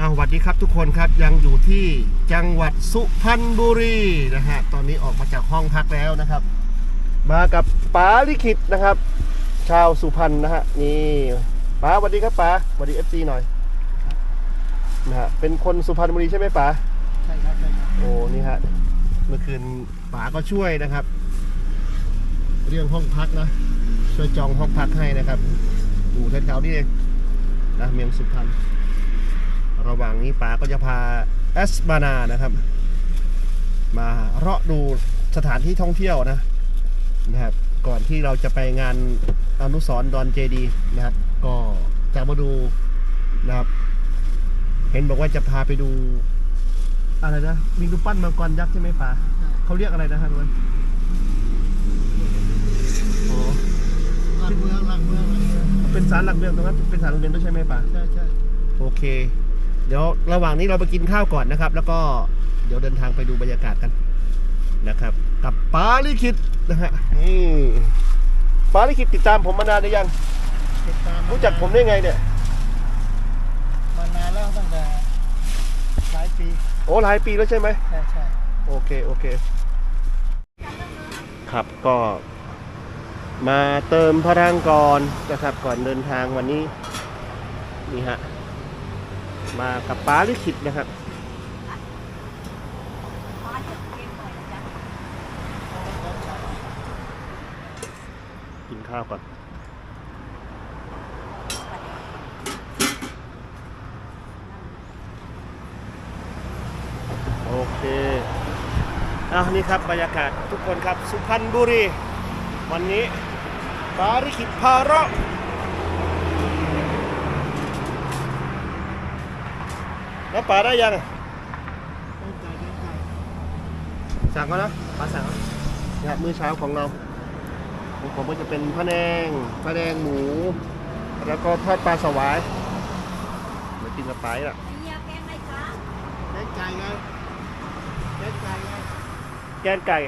อ้าวสวัสดีครับทุกคนครับยังอยู่ที่จังหวัดสุพรรณบุรีนะฮะตอนนี้ออกมาจากห้องพักแล้วนะครับ มากับป๋าลิขิตนะครับ ชาวสุพรรณนะฮะนี่ป๋าสวัสดีครับป๋าสวัสดีเอฟซีหน่อยนะฮะเป็นคนสุพรรณบุรีใช่ไหมป๋าใช่ครับใช่ครับโอ้นี่ฮะเมื่อคืนป๋าก็ช่วยนะครับ เรื่องห้องพักนะช่วยจองห้องพักให้นะครับอยู่แถวๆนี้เองนะเมืองสุพรรณ ระหว่างนี้ป๋าก็จะพาแอสบานานะครับ มาเลาะดูสถานที่ท่องเที่ยวนะนะครับ ก่อนที่เราจะไปงานอนุสรณ์ดอนเจดีย์นะครับ ก็จะมาดูนะครับ เห็นบอกว่าจะพาไปดู อะไรนะมีรูปปั้นมังกรยักษ์ใช่ไหมป๋าเขาเรียกอะไรนะครับมันอ๋อหลักเมืองหลักเมืองหลักเมือง เป็นสารหลักเมืองตรงนั้นเป็นสารโรงเรียนด้วยใช่ไหมป๋าใช่ใช่โอเค เดี๋ยวระหว่างนี้เราไปกินข้าวก่อนนะครับ แล้วก็เดี๋ยวเดินทางไปดูบรรยากาศกันนะครับ กับป๋าลิขิตนะฮะนี่ป๋าลิขิตติดตามผมมานานหรือยัง ติดตามรู้จักผมได้ไงเนี่ย มานานแล้วตั้งแต่หลายปีโอ้หลายปีแล้วใช่ไหมใช่ใช่โอเคโอเค ครับก็มาเติมพลังก่อนนะครับก่อนเดินทางวันนี้ นี่ฮะ มากับป้าลิขิตนะครับกินข้าวก่อนโอเคอะนี่ครับบรรยากาศทุกคนครับสุพรรณบุรี วันนี้ปาริขิตพาเราะ แล้วป่าได้ยังเดินไก่เดินไก่สั่งก็นะปลาสั่งแล้วเนี่ยมื้อเช้าของเราของผมก็จะเป็นพะแนงพะแนงหมู แล้วก็ทอดปลาสวายมากินกับไปล่ะเดินไก่ไงเดินไก่ไงแกงไก่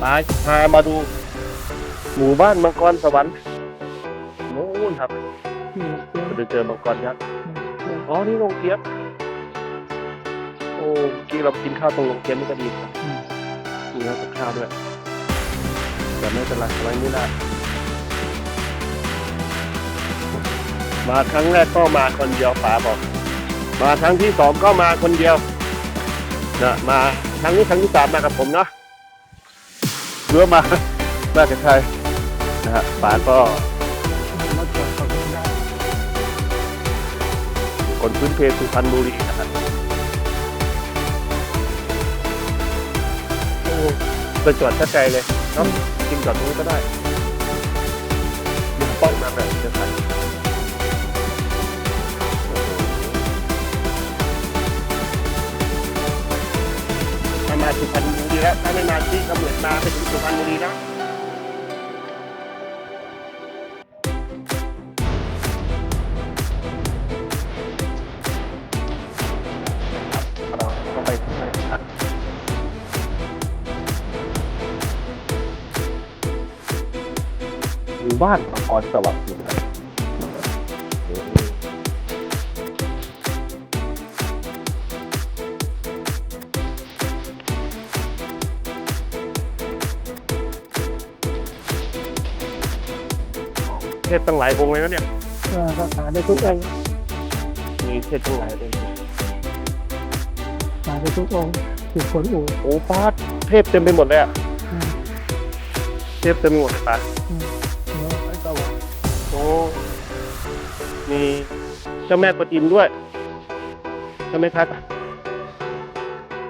ไปพามาดูหมู่บ้านมังกรสวรรค์โน้นครับที่เดินเราจะเจอมังกรยักษ์อ๋อนี่โรงเกี๊ยบโอ้เมื่อกี้เรากินข้าวตรงโรงเกี๊ยบนี่ก็ดีครับมีข้าวกับข้าวด้วยแต่ไม่เป็นไรไว้ไม่ได้มาครั้งแรกก็มาคนเดียวป๋าบอก มาครั้งที่สองก็มาคนเดียวนะมาครั้งนี้ครั้งที่สามมากับผมเนาะเรือมามากับใครนะฮะป๋าก็คนพื้นเพสุพรรณบุรีนะครับโอ้ไปจอดถ้าไกลเลยเนาะกินจอดตรงนี้ก็ได้มีป้องมาแบบจะทันโอ้โหถ้ามาสุพรรณบุรีแล้วถ้าไม่มาที่ก็เหมือนมาไปถึง สุพรรณบุรีนะบ้านมังกรสวัสดิ์ เทพตั้งหลายวงเลยนะเนี่ยเออก็หาได้ทุกองค์มีเทพตั้งหลายเลยหาได้ทุกองค์อยู่ฝนอู่โอ้ป้าเทพเต็มไปหมดเลยอะอืมเทพเต็มไปหมดเลยป้าอืมเนาะไอ้ตะวันโอ้มีเจ้าแม่กวนอิมด้วยใช่ไหมครับ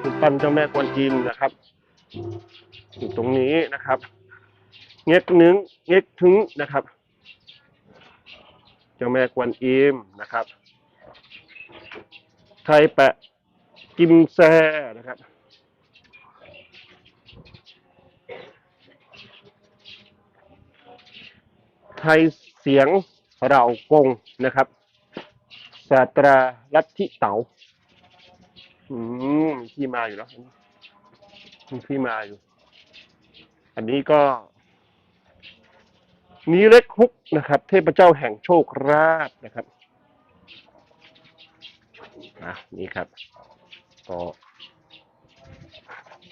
รูปปั้นเจ้าแม่กวนอิมนะครับอยู่ตรงนี้นะครับ เง็กนึงเง็กถึงนะครับเจ้าแม่กวนอิมนะครับ ไทยแปะกิมแซนะครับ ไทยเสียงเรากงนะครับศาสตราลัทธิเต๋าอืมมีที่มาอยู่แล้วมีที่มาอยู่ อันนี้ก็ นี้เล็กฮุกนะครับ เทพเจ้าแห่งโชคราบนะครับอะนี่ครับก็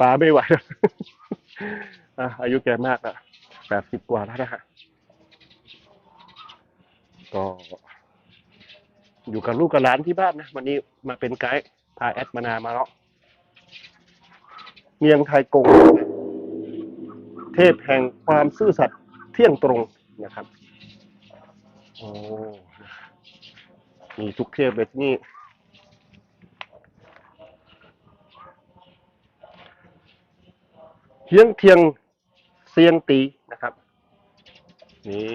ปลาไม่ไหวแล้วอะอายุแกมากอะแปดสิบกว่าแล้วนะฮะก็อยู่กับลูกกับหลานที่บ้านนะ วันนี้มาเป็นไกด์พาแอดมานามาเลาะเมียงไทยกง เทพแห่งความซื่อสัตย์เที่ยงตรง นะครับโอ้มีทุกเทพเลยที่นี่เฮียงเทียงเซียงตีนะครับ นี่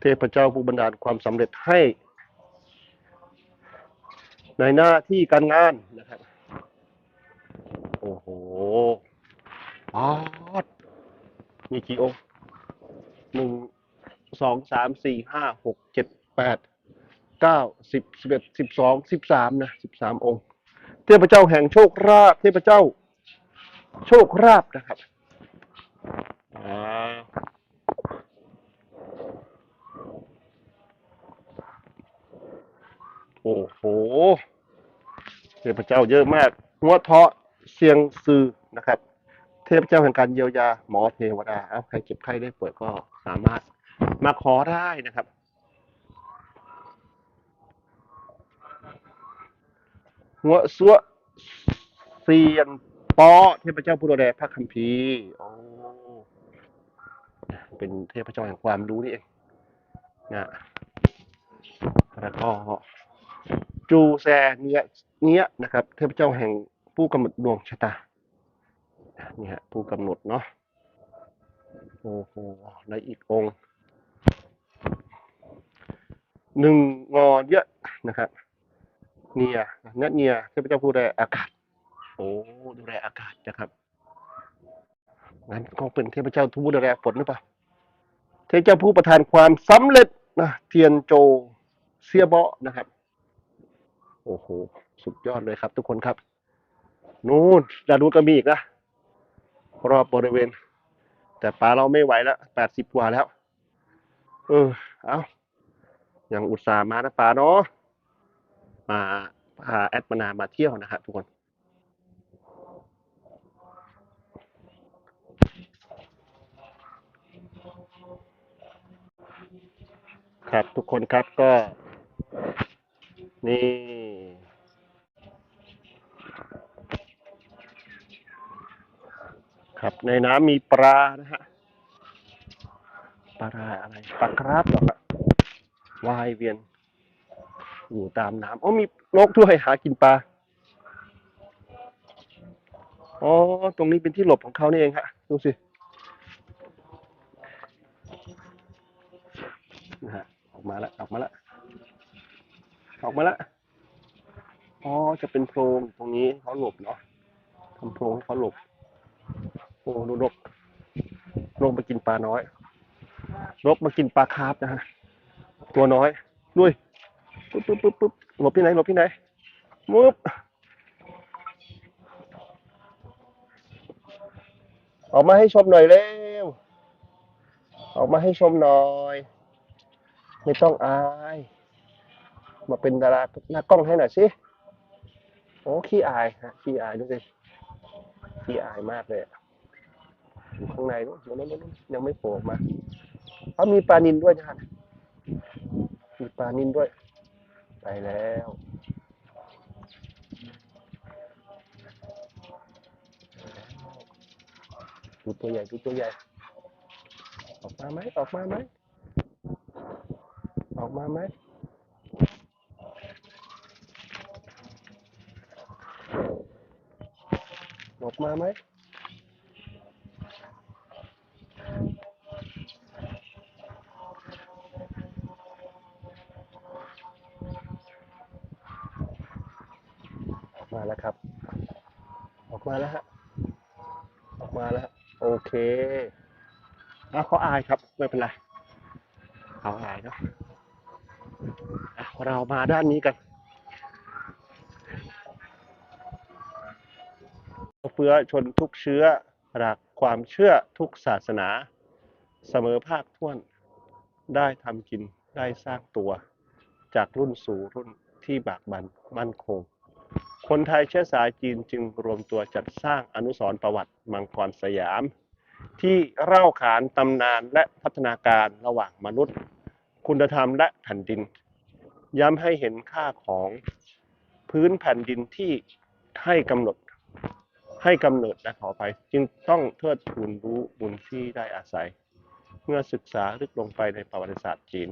เทพเจ้าผู้บันดาลความสำเร็จให้ ในหน้าที่การงานนะครับ โอ้โหปอดมีกี่องค์ หนึ่งสองสามสี่ห้าหกเจ็ดแปดเก้าสิบสิบเอ็ดสิบสองสิบสามนะสิบสามองค์ เทพเจ้าแห่งโชคราบเทพเจ้า โชคราบนะครับโอ้โหเทพเจ้าเยอะมากหัวเทาะเสียงซือนะครับ เทพเจ้าแห่งการเยียวยาหมอเทวดาเอาใครเจ็บไข้ได้ป่วยก็สามารถมาขอได้นะครับ หัวซัวเซียนปอเทพเจ้าผู้ดูแลพระคัมภีร์โอ้เป็นเทพเจ้าแห่งความรู้นี่เองนะแล้วก็จูแซเนียเนียนะครับ เทพเจ้าแห่งผู้กำหนดดวงชะตา นี่ฮะผู้กำหนดเนาะโอ้โหในอีกองหนึ่งงอเยอะนะครับเนียเนยเนียเทพเจ้าผู้ดูแลอากาศ โอ้ดูแลอากาศนะครับงั้นคงเป็นเทพเจ้าผู้ดูแลฝนหรือเปล่าเทพเจ้าผู้ประทานความสำเร็จนะเทียนโจเซียเบาะนะครับ โอ้โห สุดยอดเลยครับ ทุกคนครับ นู่นดาดูก็มีอีกนะ รอบบริเวณ แต่ปลาเราไม่ไหวแล้วแปดสิบกว่าแล้ว เออ เอาอยังอุตส่าห์มานะปลาเนาะมาพาแอดมานามาเที่ยวนะครับทุกคนครับทุกคนครับก็นี่ ครับ ในน้ำมีปลานะฮะปลาอะไรปลาคราฟหรอครับว่ายเวียน อยู่ตามน้ำอ๋อมีนกด้วยหากินปลาอ๋อตรงนี้เป็นที่หลบของเขานี่เองฮะดูสินะฮะออกมาแล้วออกมาแล้วออกมาแล้วอ๋อจะเป็นโพรงตรงนี้เขาหลบเนาะทำโพรงให้เขาหลบ อ้ดูนกนกมากินปลาน้อยนกมากินปลาคาร์ฟนะฮะตัวน้อยด้วยปุ๊บปุ๊บปุ๊บปุ๊บหลบที่ไหนหลบที่ไหนมุบออกมาให้ชมหน่อยเร็ว ออกมาให้ชมหน่อย ไม่ต้องอาย มาเป็นดาราหน้ากล้องให้หน่อยสิ โอ้ขี้อายฮะขี้อายดูสิขี้อายมากเลยอะ อยู่ข้างในอยู่นั้นนยังไม่โผล่มาเขามีปลานินด้วยจ้ามีปลานินด้วย ไปแล้วดูตัวใหญ่ดูตัวใหญ่ ออกมาไหมออกมาไหมออกมาไหมออกมาไหม เขาอายครับไม่เป็นไรเขาอายเนาะะเรามาด้านนี้กันเฟื้อชนทุกเชื้อหลักความเชื่อทุกศาสนาเสมอภาคท้วนได้ทำกินได้สร้างตัวจากรุ่นสู่รุ่นที่บากบันมั่นคง คนไทยเชื้อสายจีนจึงรวมตัวจัดสร้างอนุสรณ์ประวัติมังกรสยาม ที่เล่าขานตำนานและพัฒนาการระหว่างมนุษย์ คุณธรรมและแผ่นดิน ย้ำให้เห็นค่าของพื้นแผ่นดินที่ให้กำหนดให้กำเนิดและขอไปจึงต้องเทิดทูนรู้บุญที่ได้อาศัย เมื่อศึกษาลึกลงไปในประวัติศาสตร์จีน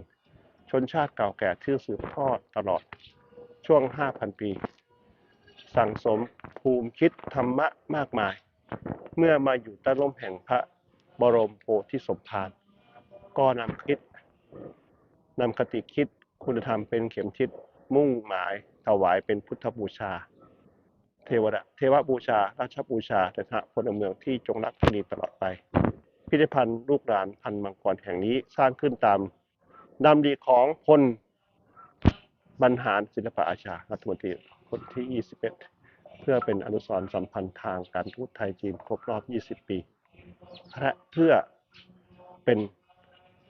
ชนชาติเก่าแก่ที่สืบทอดตลอดช่วง 5,000 ปี สั่งสมภูมิคิดธรรมะมากมาย เมื่อมาอยู่ใต้ร่มแห่งพระบรมโพธิสมภารก็นำคิดนำคติคิดคุณธรรมเป็นเข็มทิศมุ่งหมายถวายเป็นพุทธบูชา เทวดาเทวบูชา ราชบูชาแต่ทหพลเมืองที่จงรักภักดีตลอดไป พิพิธภัณฑ์ลูกหลานพันมังกรแห่งนี้สร้างขึ้นตามดำดีของพลบรรหารศิลปอาชารัฐมนตรีคนที่ 21 พื่อเป็นอนุสรณ์สัมพันธ์ทางการทูตไทยจีนครบรอบ 20 ปี และเพื่อเป็น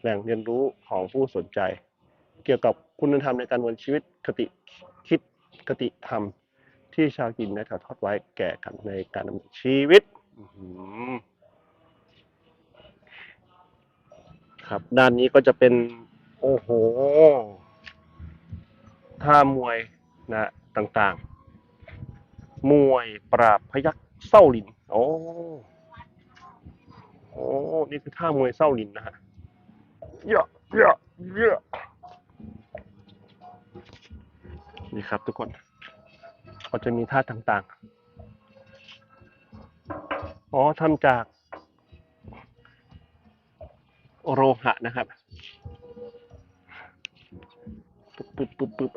แหล่งเรียนรู้ของผู้สนใจ เกี่ยวกับคุณธรรมในการดำเนินชีวิตคติคิดคติธรรม ที่ชาวจีนได้ถ่ายทอดไว้แก่กันในการดำเนินชีวิตครับ ด้านนี้ก็จะเป็น โอ้โหท่ามวยนะต่างๆ มวยปราบพยักเส้าลินโอ้โอ้นี่คือท่ามวยเส้าลินนะฮะเยอะเยอะเยอะนี่ครับทุกคนก็จะมีท่าต่างๆ อ๋อทำจาก โลหะนะครับปึ๊บปึ๊บปึ๊บปึ๊บ